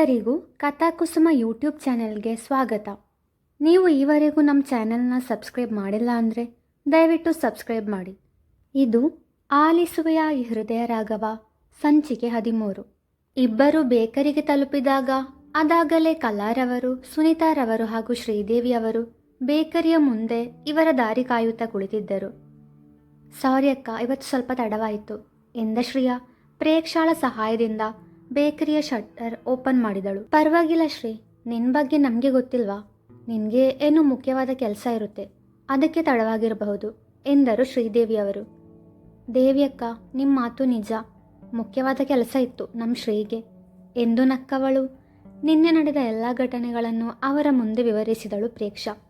ಎಲ್ಲರಿಗೂ ಕಥಾಕುಸುಮ ಯೂಟ್ಯೂಬ್ ಚಾನೆಲ್ಗೆ ಸ್ವಾಗತ. ನೀವು ಈವರೆಗೂ ನಮ್ಮ ಚಾನೆಲ್ನ ಸಬ್ಸ್ಕ್ರೈಬ್ ಮಾಡಿಲ್ಲ ಅಂದರೆ ದಯವಿಟ್ಟು ಸಬ್ಸ್ಕ್ರೈಬ್ ಮಾಡಿ. ಇದು ಆಲಿಸುವೆಯ ಹೃದಯ ರಾಘವ, ಸಂಚಿಕೆ ಹದಿಮೂರು. ಇಬ್ಬರು ಬೇಕರಿಗೆ ತಲುಪಿದಾಗ ಅದಾಗಲೇ ಕಲಾರವರು, ಸುನೀತಾರವರು ಹಾಗೂ ಶ್ರೀದೇವಿಯವರು ಬೇಕರಿಯ ಮುಂದೆ ಇವರ ದಾರಿ ಕಾಯುತ್ತಾ ಕುಳಿತಿದ್ದರು. ಸಾರಿ ಅಕ್ಕ ಇವತ್ತು ಸ್ವಲ್ಪ ತಡವಾಯಿತು. ಎಂದ ಶ್ರೀಯಾ, ಪ್ರೇಕ್ಷಾಳ ಸಹಾಯದಿಂದ ಬೇಕರಿಯ ಶಟ್ಟರ್ ಓಪನ್ ಮಾಡಿದಳು. ಪರವಾಗಿಲ್ಲ ಶ್ರೀ ನಿನ್ನ ಬಗ್ಗೆ ನಮಗೆ ಗೊತ್ತಿಲ್ವಾ? ನಿನಗೆ ಏನೋ ಮುಖ್ಯವಾದ ಕೆಲಸ ಇರುತ್ತೆ. ಅದಕ್ಕೆ ತಡವಾಗಿರಬಹುದು, ಎಂದರು ಶ್ರೀದೇವಿಯವರು. ದೇವಿಯಕ್ಕ ನಿಮ್ಮ ಮಾತು ನಿಜ. ಮುಖ್ಯವಾದ ಕೆಲಸ ಇತ್ತು ನಮ್ಮ ಶ್ರೀಗೆ. ಎಂದು ನಕ್ಕವಳು. ನಿನ್ನೆ ನಡೆದ ಎಲ್ಲ ಘಟನೆಗಳನ್ನು ಅವರ ಮುಂದೆ ವಿವರಿಸಿದಳು ಪ್ರೇಕ್ಷಾ.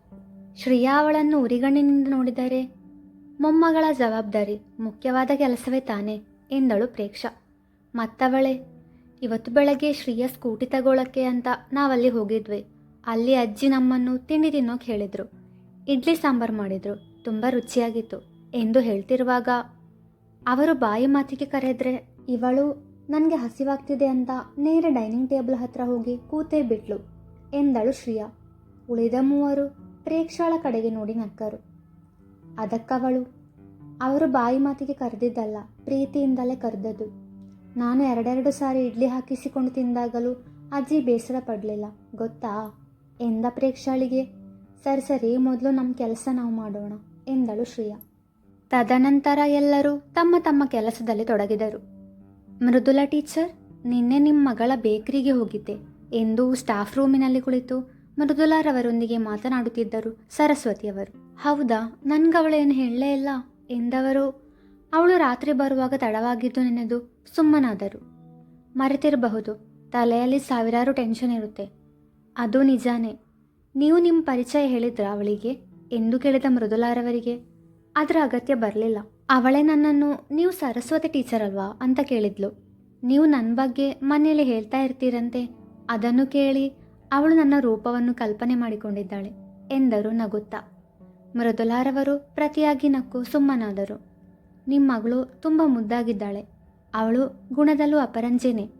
ಶ್ರೀಯಾ ಅವಳನ್ನು ಉರಿಗಣ್ಣಿನಿಂದ ನೋಡಿದರೆ ಮೊಮ್ಮಗಳ ಜವಾಬ್ದಾರಿ ಮುಖ್ಯವಾದ ಕೆಲಸವೇ ತಾನೆ, ಎಂದಳು ಪ್ರೇಕ್ಷಾ. ಮತ್ತವಳೆ ಇವತ್ತು ಬೆಳಗ್ಗೆ ಶ್ರೀಯ ಸ್ಕೂಟಿ ತಗೊಳಕ್ಕೆ ಅಂತ ನಾವಲ್ಲಿ ಹೋಗಿದ್ವಿ. ಅಲ್ಲಿ ಅಜ್ಜಿ ನಮ್ಮನ್ನು ತಿಂಡಿ ತಿನ್ನೋಕೆ ಹೇಳಿದರು. ಇಡ್ಲಿ ಸಾಂಬಾರು ಮಾಡಿದರು. ತುಂಬ ರುಚಿಯಾಗಿತ್ತು. ಎಂದು ಹೇಳ್ತಿರುವಾಗ, ಅವರು ಬಾಯಿ ಮಾತಿಗೆ ಕರೆದ್ರೆ ಇವಳು ನನಗೆ ಹಸಿವಾಗ್ತಿದೆ ಅಂತ ನೇರ ಡೈನಿಂಗ್ ಟೇಬಲ್ ಹತ್ರ ಹೋಗಿ ಕೂತೇ ಬಿಟ್ಲು, ಎಂದಳು ಶ್ರೀಯಾ. ಉಳಿದ ಮೂವರು ಪ್ರೇಕ್ಷಾಳ ಕಡೆಗೆ ನೋಡಿ ನಕ್ಕರು. ಅದಕ್ಕವಳು, ಅವರು ಬಾಯಿ ಮಾತಿಗೆ ಕರೆದಿದ್ದಲ್ಲ, ಪ್ರೀತಿಯಿಂದಲೇ ಕರೆದದ್ದು. ನಾನು ಎರಡೆರಡು ಸಾರಿ ಇಡ್ಲಿ ಹಾಕಿಸಿಕೊಂಡು ತಿಂದಾಗಲೂ ಅಜ್ಜಿ ಬೇಸರ ಪಡಲಿಲ್ಲ. ಗೊತ್ತಾ? ಎಂದ ಪ್ರೇಕ್ಷಾಳಿಗೆ, ಸರಿ ಸರಿ, ಮೊದಲು ನಮ್ಮ ಕೆಲಸ ನಾವು ಮಾಡೋಣ ಎಂದಳು ಶ್ರೀಯಾ. ತದನಂತರ ಎಲ್ಲರೂ ತಮ್ಮ ತಮ್ಮ ಕೆಲಸದಲ್ಲಿ ತೊಡಗಿದರು. ಮೃದುಲಾ ಟೀಚರ್, ನಿನ್ನೆ ನಿಮ್ಮ ಮಗಳ ಬೇಕರಿಗೆ ಹೋಗಿದ್ದೆ. ಎಂದು ಸ್ಟಾಫ್ ರೂಮಿನಲ್ಲಿ ಕುಳಿತು ಮೃದುಲಾರವರೊಂದಿಗೆ ಮಾತನಾಡುತ್ತಿದ್ದರು ಸರಸ್ವತಿಯವರು. ಹೌದಾ? ನನ್ಗವಳೇನು ಹೇಳಲೇ ಇಲ್ಲ? ಎಂದವರು ಅವಳು ರಾತ್ರಿ ಬರುವಾಗ ತಡವಾಗಿದ್ದು ನೆನೆದು ಸುಮ್ಮನಾದರು. ಮರೆತಿರಬಹುದು, ತಲೆಯಲ್ಲಿ ಸಾವಿರಾರು ಟೆನ್ಷನ್ ಇರುತ್ತೆ. ಅದು ನಿಜಾನೇ. ನೀವು ನಿಮ್ಮ ಪರಿಚಯ ಹೇಳಿದ್ರ ಅವಳಿಗೆ? ಎಂದು ಕೇಳಿದ ಮೃದುಲಾರವರಿಗೆ. ಅದರ ಅಗತ್ಯ ಬರಲಿಲ್ಲ. ಅವಳೇ ನನ್ನನ್ನು, ನೀವು ಸರಸ್ವತಿ ಟೀಚರ್ ಅಲ್ವಾ? ಅಂತ ಕೇಳಿದ್ಲು. ನೀವು ನನ್ನ ಬಗ್ಗೆ ಮನೆಯಲ್ಲಿ ಹೇಳ್ತಾ ಇರ್ತೀರಂತೆ? ಅದನ್ನು ಕೇಳಿ ಅವಳು ನನ್ನ ರೂಪವನ್ನು ಕಲ್ಪನೆ ಮಾಡಿಕೊಂಡಿದ್ದಾಳೆ ಎಂದರು ನಗುತ್ತಾ. ಮೃದುಲಾರವರು ಪ್ರತಿಯಾಗಿ ನಕ್ಕು ಸುಮ್ಮನಾದರು. ನಿಮ್ಮ ಮಗಳು ತುಂಬ ಮುದ್ದಾಗಿದ್ದಾಳೆ. ಅವಳು ಗುಣದಲ್ಲೂ ಅಪರಂಜಿನೇ.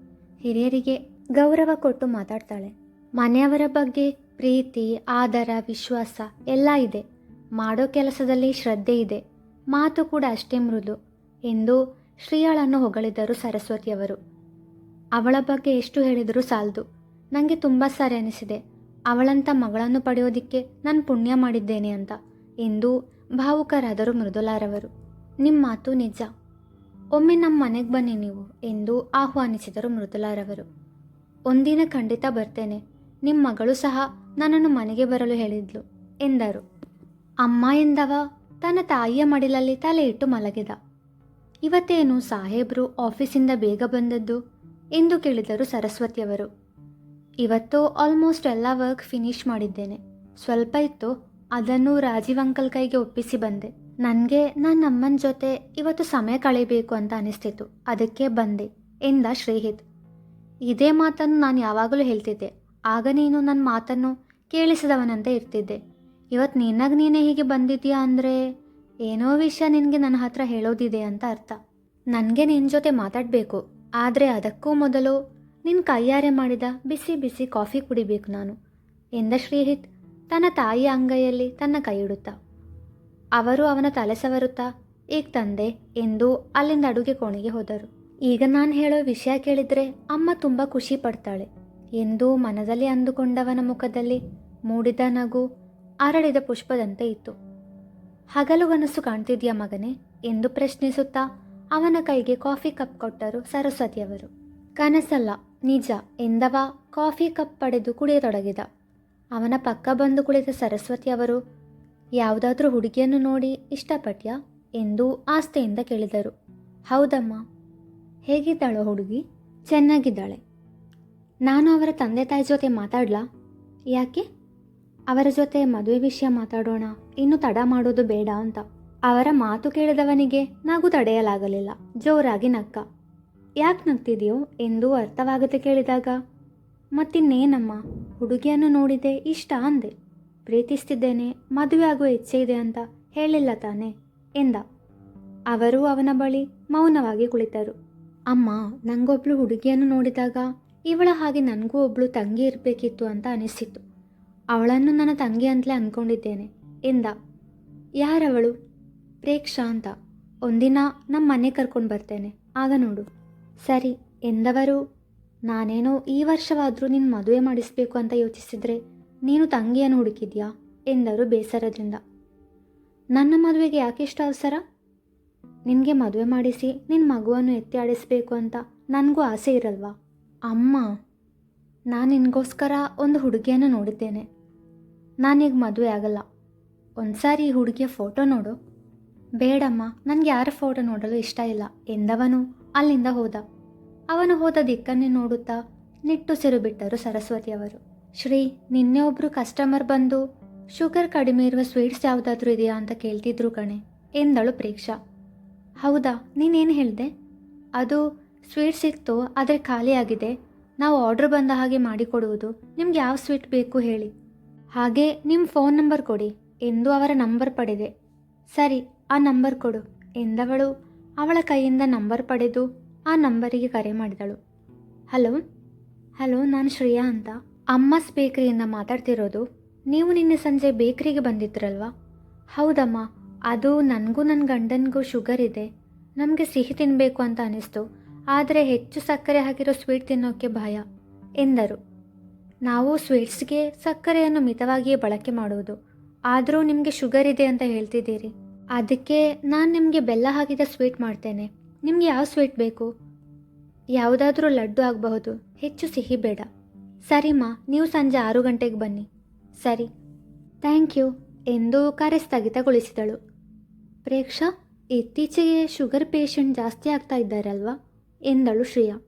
ಹಿರಿಯರಿಗೆ ಗೌರವ ಕೊಟ್ಟು ಮಾತಾಡ್ತಾಳೆ. ಮನೆಯವರ ಬಗ್ಗೆ ಪ್ರೀತಿ, ಆದರ, ವಿಶ್ವಾಸ ಎಲ್ಲ ಇದೆ. ಮಾಡೋ ಕೆಲಸದಲ್ಲಿ ಶ್ರದ್ಧೆ ಇದೆ. ಮಾತು ಕೂಡ ಅಷ್ಟೇ ಮೃದು. ಎಂದು ಶ್ರೀಯಾಳನ್ನು ಹೊಗಳಿದರು ಸರಸ್ವತಿಯವರು. ಅವಳ ಬಗ್ಗೆ ಎಷ್ಟು ಹೇಳಿದರೂ ಸಾಲದು. ನನಗೆ ತುಂಬ ಸಾರಿ ಅನಿಸಿದೆ. ಅವಳಂಥ ಮಗಳನ್ನು ಪಡೆಯೋದಿಕ್ಕೆ ನಾನು ಪುಣ್ಯ ಮಾಡಿದ್ದೇನೆ ಅಂತ. ಎಂದು ಭಾವುಕರಾದರು ಮೃದುಲಾರವರು. ನಿಮ್ಮ ಮಾತು ನಿಜ. ಒಮ್ಮೆ ನಮ್ಮ ಮನೆಗೆ ಬನ್ನಿ ನೀವು ಎಂದು ಆಹ್ವಾನಿಸಿದರು ಮೃದುಲಾರವರು. ಒಂದಿನ ಖಂಡಿತ ಬರ್ತೇನೆ. ನಿಮ್ಮ ಮಗಳು ಸಹ ನನ್ನನ್ನು ಮನೆಗೆ ಬರಲು ಹೇಳಿದ್ಲು ಎಂದರು. ಅಮ್ಮ ಎಂದವ ತನ್ನ ತಾಯಿಯ ಮಡಿಲಲ್ಲಿ ತಲೆ ಇಟ್ಟು ಮಲಗಿದ. ಇವತ್ತೇನು ಸಾಹೇಬ್ರು ಆಫೀಸಿಂದ ಬೇಗ ಬಂದದ್ದು ಎಂದು ಕೇಳಿದರು ಸರಸ್ವತಿಯವರು. ಇವತ್ತು ಆಲ್ಮೋಸ್ಟ್ ಎಲ್ಲ ವರ್ಕ್ ಫಿನಿಶ್ ಮಾಡಿದ್ದೇನೆ. ಸ್ವಲ್ಪ ಇತ್ತು ಅದನ್ನು ರಾಜೀವ್ ಅಂಕಲ್ ಕೈಗೆ ಒಪ್ಪಿಸಿ ಬಂದೆ. ನನಗೆ ನನ್ನ ಅಮ್ಮನ ಜೊತೆ ಇವತ್ತು ಸಮಯ ಕಳೆಯಬೇಕು ಅಂತ ಅನಿಸ್ತಿತ್ತು. ಅದಕ್ಕೆ ಬಂದೆ, ಎಂದ ಶ್ರೀಹಿತ್. ಇದೇ ಮಾತನ್ನು ನಾನು ಯಾವಾಗಲೂ ಹೇಳ್ತಿದ್ದೆ. ಆಗ ನೀನು ನನ್ನ ಮಾತನ್ನು ಕೇಳಿಸಿದವನಂತೆ ಇರ್ತಿದ್ದೆ. ಇವತ್ತು ನಿನ್ನಾಗ ನೀನೇ ಹೀಗೆ ಬಂದಿದ್ದೀಯಾ ಅಂದರೆ ಏನೋ ವಿಷಯ ನಿನಗೆ ನನ್ನ ಹತ್ರ ಹೇಳೋದಿದೆ ಅಂತ ಅರ್ಥ. ನನಗೆ ನಿನ್ನ ಜೊತೆ ಮಾತಾಡಬೇಕು. ಆದರೆ ಅದಕ್ಕೂ ಮೊದಲು ನಿನ್ನ ಕೈಯಾರೆ ಮಾಡಿದ ಬಿಸಿ ಬಿಸಿ ಕಾಫಿ ಕುಡಿಬೇಕು ನಾನು, ಎಂದ ಶ್ರೀಹಿತ್. ತನ್ನ ತಾಯಿಯ ಅಂಗೈಯಲ್ಲಿ ತನ್ನ ಕೈ ಇಡುತ್ತಾ ಅವರು ಅವನ ತಲೆ ಸವರುತ್ತಾ ಈಗ ತಂದೆ ಎಂದು ಅಲ್ಲಿಂದ ಅಡುಗೆ ಕೋಣೆಗೆ ಹೋದರು. ಈಗ ನಾನು ಹೇಳೋ ವಿಷಯ ಕೇಳಿದರೆ ಅಮ್ಮ ತುಂಬ ಖುಷಿ ಪಡ್ತಾಳೆ ಎಂದು ಮನದಲ್ಲಿ ಅಂದುಕೊಂಡವನ ಮುಖದಲ್ಲಿ ಮೂಡಿದ ನಗು ಅರಳಿದ ಪುಷ್ಪದಂತೆ ಇತ್ತು. ಹಗಲುಗನಸು ಕಾಣ್ತಿದ್ಯಾ ಮಗನೇ ಎಂದು ಪ್ರಶ್ನಿಸುತ್ತಾ ಅವನ ಕೈಗೆ ಕಾಫಿ ಕಪ್ ಕೊಟ್ಟರು ಸರಸ್ವತಿಯವರು. ಕನಸಲ್ಲ, ನಿಜ ಎಂದವ ಕಾಫಿ ಕಪ್ ಪಡೆದು ಕುಡಿಯತೊಡಗಿದ. ಅವನ ಪಕ್ಕ ಬಂದು ಕುಳಿತ ಸರಸ್ವತಿಯವರು ಯಾವುದಾದ್ರೂ ಹುಡುಗಿಯನ್ನು ನೋಡಿ ಇಷ್ಟಪಟ್ಯಾ? ಎಂದು ಆಸ್ತೆಯಿಂದ ಕೇಳಿದರು. ಹೌದಮ್ಮ. ಹೇಗಿದ್ದಾಳೋ ಹುಡುಗಿ? ಚೆನ್ನಾಗಿದ್ದಾಳೆ. ನಾನು ಅವರ ತಂದೆ ತಾಯಿ ಜೊತೆ ಮಾತಾಡ್ಲಾ? ಯಾಕೆ? ಅವರ ಜೊತೆ ಮದುವೆ ವಿಷಯ ಮಾತಾಡೋಣ, ಇನ್ನು ತಡ ಮಾಡೋದು ಬೇಡ ಅಂತ. ಅವರ ಮಾತು ಕೇಳಿದವನಿಗೆ ನಗು ತಡೆಯಲಾಗಲಿಲ್ಲ, ಜೋರಾಗಿ ನಕ್ಕ. ಯಾಕೆ ನಗ್ತಿದೆಯೋ ಎಂದು ಅರ್ಥವಾಗದೆ ಕೇಳಿದಾಗ, ಮತ್ತಿನ್ನೇನಮ್ಮ, ಹುಡುಗಿಯನ್ನು ನೋಡಿದೆ ಇಷ್ಟ ಅಂದೆ. ಪ್ರೀತಿಸ್ತಿದ್ದೇನೆ, ಮದುವೆ ಆಗುವ ಇಚ್ಛೆ ಇದೆ ಅಂತ ಹೇಳಿಲ್ಲ ತಾನೆ ಎಂದ. ಅವರು ಅವನ ಬಳಿ ಮೌನವಾಗಿ ಕುಳಿತರು. ಅಮ್ಮ, ನಂಗೊಬ್ಳು ಹುಡುಗಿಯನ್ನು ನೋಡಿದಾಗ ಇವಳ ಹಾಗೆ ನನಗೂ ಒಬ್ಳು ತಂಗಿ ಇರಬೇಕಿತ್ತು ಅಂತ ಅನಿಸಿತು ಅವಳನ್ನು ನನ್ನ ತಂಗಿ ಅಂತಲೇ ಅಂದ್ಕೊಂಡಿದ್ದೇನೆ ಎಂದ. ಯಾರವಳು? ಪ್ರೇಕ್ಷಾ ಅಂತ. ಒಂದಿನ ನಮ್ಮ ಮನೆ ಕರ್ಕೊಂಡು ಬರ್ತೇನೆ. ಆಗ ನೋಡು. ಸರಿ ಎಂದವರು, ನಾನೇನೋ ಈ ವರ್ಷವಾದರೂ ನಿನ್ನ ಮದುವೆ ಮಾಡಿಸ್ಬೇಕು ಅಂತ ಯೋಚಿಸಿದ್ರೆ ನೀನು ತಂಗಿಯನ್ನು ಹುಡುಕಿದ್ಯಾ? ಎಂದರು ಬೇಸರದಿಂದ. ನನ್ನ ಮದುವೆಗೆ ಯಾಕಿಷ್ಟು ಅವಸರ? ನಿನಗೆ ಮದುವೆ ಮಾಡಿಸಿ ನಿನ್ನ ಮಗುವನ್ನು ಎತ್ತಿ ಆಡಿಸಬೇಕು ಅಂತ ನನಗೂ ಆಸೆ ಇರಲ್ವಾ? ಅಮ್ಮ, ನಾನು ನಿನಗೋಸ್ಕರ ಒಂದು ಹುಡುಗಿಯನ್ನು ನೋಡಿದ್ದೇನೆ. ನಾನೀಗ ಮದುವೆ ಆಗಲ್ಲ. ಒಂದ್ಸಾರಿ ಈ ಹುಡುಗಿಯ ಫೋಟೋ ನೋಡು. ಬೇಡಮ್ಮ, ನನಗೆ ಯಾರ ಫೋಟೋ ನೋಡಲು ಇಷ್ಟ ಇಲ್ಲ. ಎಂದವನು ಅಲ್ಲಿಂದ ಹೋದ. ಅವನು ಹೋದ ದಿಕ್ಕನ್ನೇ ನೋಡುತ್ತಾ ನಿಟ್ಟುಸಿರು ಬಿಟ್ಟರು ಸರಸ್ವತಿಯವರು. ಶ್ರೀ, ನಿನ್ನೆ ಒಬ್ಬರು ಕಸ್ಟಮರ್ ಬಂದು, ಶುಗರ್ ಕಡಿಮೆ ಇರುವ ಸ್ವೀಟ್ಸ್ ಯಾವುದಾದ್ರೂ ಇದೆಯಾ? ಅಂತ ಕೇಳ್ತಿದ್ರು ಕಣೆ, ಎಂದಳು ಪ್ರೇಕ್ಷಾ. ಹೌದಾ, ನೀನೇನು ಹೇಳಿದೆ? ಅದು ಸ್ವೀಟ್ ಸಿಕ್ತು ಆದರೆ ಖಾಲಿಯಾಗಿದೆ ನಾವು ಆರ್ಡ್ರ್ ಬಂದ ಹಾಗೆ ಮಾಡಿಕೊಡುವುದು. ನಿಮ್ಗೆ ಯಾವ ಸ್ವೀಟ್ ಬೇಕು ಹೇಳಿ. ಹಾಗೆ ನಿಮ್ಮ ಫೋನ್ ನಂಬರ್ ಕೊಡಿ, ಎಂದು ಅವರ ನಂಬರ್ ಪಡೆದೆ. ಸರಿ, ಆ ನಂಬರ್ ಕೊಡು, ಎಂದವಳು. ಅವಳ ಕೈಯಿಂದ ನಂಬರ್ ಪಡೆದು ಆ ನಂಬರಿಗೆ ಕರೆ ಮಾಡಿದಳು. ಹಲೋ ಹಲೋ, ನಾನು ಶ್ರೇಯಾ ಅಂತ. ಅಮ್ಮಸ್ ಬೇಕರಿಯಿಂದ ಮಾತಾಡ್ತಿರೋದು ನೀವು ನಿನ್ನೆ ಸಂಜೆ ಬೇಕರಿಗೆ ಬಂದಿದ್ರಲ್ವಾ? ಹೌದಮ್ಮ, ಅದು ನನಗೂ ನನ್ನ ಗಂಡನಿಗೂ ಶುಗರ್ ಇದೆ. ನಮಗೆ ಸಿಹಿ ತಿನ್ನಬೇಕು ಅಂತ ಅನಿಸ್ತು. ಆದರೆ ಹೆಚ್ಚು ಸಕ್ಕರೆ ಹಾಕಿರೋ ಸ್ವೀಟ್ ತಿನ್ನೋಕ್ಕೆ ಭಯ, ಎಂದರು. ನಾವು ಸ್ವೀಟ್ಸ್ಗೆ ಸಕ್ಕರೆಯನ್ನು ಮಿತವಾಗಿಯೇ ಬಳಕೆ ಮಾಡುವುದು ಆದರೂ ನಿಮಗೆ ಶುಗರ್ ಇದೆ ಅಂತ ಹೇಳ್ತಿದ್ದೀರಿ. ಅದಕ್ಕೆ ನಾನು ನಿಮಗೆ ಬೆಲ್ಲ ಹಾಕಿದ ಸ್ವೀಟ್ ಮಾಡ್ತೇನೆ. ನಿಮಗೆ ಯಾವ ಸ್ವೀಟ್ ಬೇಕು? ಯಾವುದಾದ್ರೂ ಲಡ್ಡು ಆಗಬಹುದು, ಹೆಚ್ಚು ಸಿಹಿ ಬೇಡ. ಸರಿಮಾ, ನೀವು ಸಂಜೆ ಆರು ಗಂಟೆಗೆ ಬನ್ನಿ. ಸರಿ. Thank you. ಎಂದು ಕರೆ ಸ್ಥಗಿತಗೊಳಿಸಿದಳು. ಪ್ರೇಕ್ಷಾ, ಇತ್ತೀಚೆಗೆ ಶುಗರ್ ಪೇಷಂಟ್ ಜಾಸ್ತಿ ಆಗ್ತಾ ಇದ್ದಾರಲ್ವಾ? ಎಂದಳು ಶ್ರೇಯಾ.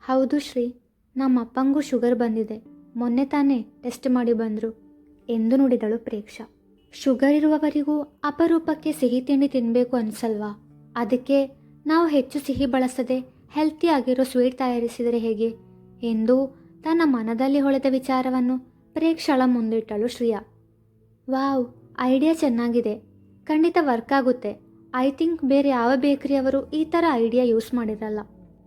ಹೌದು ಶ್ರೀ ನಮ್ಮ ಅಪ್ಪಂಗೂ ಶುಗರ್ ಬಂದಿದೆ. ಮೊನ್ನೆ ತಾನೇ ಟೆಸ್ಟ್ ಮಾಡಿ ಬಂದರು, ಎಂದು ನುಡಿದಳು ಪ್ರೇಕ್ಷಾ. ಶುಗರ್ ಇರುವವರಿಗೂ ಅಪರೂಪಕ್ಕೆ ಸಿಹಿ ತಿಂಡಿ ತಿನ್ನಬೇಕು ಅನ್ಸಲ್ವಾ? ಅದಕ್ಕೆ ನಾವು ಹೆಚ್ಚು ಸಿಹಿ ಬಳಸದೆ ಹೆಲ್ತಿಯಾಗಿರೋ ಸ್ವೀಟ್ ತಯಾರಿಸಿದರೆ ಹೇಗೆ? ಎಂದು ತನ್ನ ಮನದಲ್ಲಿ ಹೊಳೆದ ವಿಚಾರವನ್ನು ಪ್ರೇಕ್ಷಳ ಮುಂದಿಟ್ಟಳು ಶ್ರೇಯಾ. ವಾವ್, ಐಡಿಯಾ ಚೆನ್ನಾಗಿದೆ. ಖಂಡಿತ ವರ್ಕ್ ಆಗುತ್ತೆ. ಐ ಥಿಂಕ್ ಬೇರೆ ಯಾವ ಬೇಕರಿಯವರು ಈ ಥರ ಐಡಿಯಾ ಯೂಸ್ ಮಾಡಿರಲ್ಲ.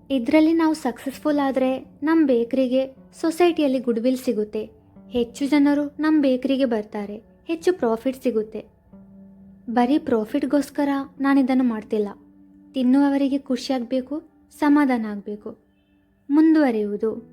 ಇದರಲ್ಲಿ ನಾವು ಸಕ್ಸಸ್ಫುಲ್ ಆದರೆ ನಮ್ಮ ಬೇಕರಿಗೆ ಸೊಸೈಟಿಯಲ್ಲಿ ಗುಡ್ ವಿಲ್ ಸಿಗುತ್ತೆ. ಹೆಚ್ಚು ಜನರು ನಮ್ಮ ಬೇಕರಿಗೆ ಬರ್ತಾರೆ. ಹೆಚ್ಚು ಪ್ರಾಫಿಟ್ ಸಿಗುತ್ತೆ. ಬರೀ ಪ್ರಾಫಿಟ್ಗೋಸ್ಕರ ನಾನಿದನ್ನು ಮಾಡ್ತಿಲ್ಲ. ತಿನ್ನುವವರಿಗೆ ಖುಷಿಯಾಗಬೇಕು, ಸಮಾಧಾನ ಆಗಬೇಕು. ಮುಂದುವರಿಯುವುದು.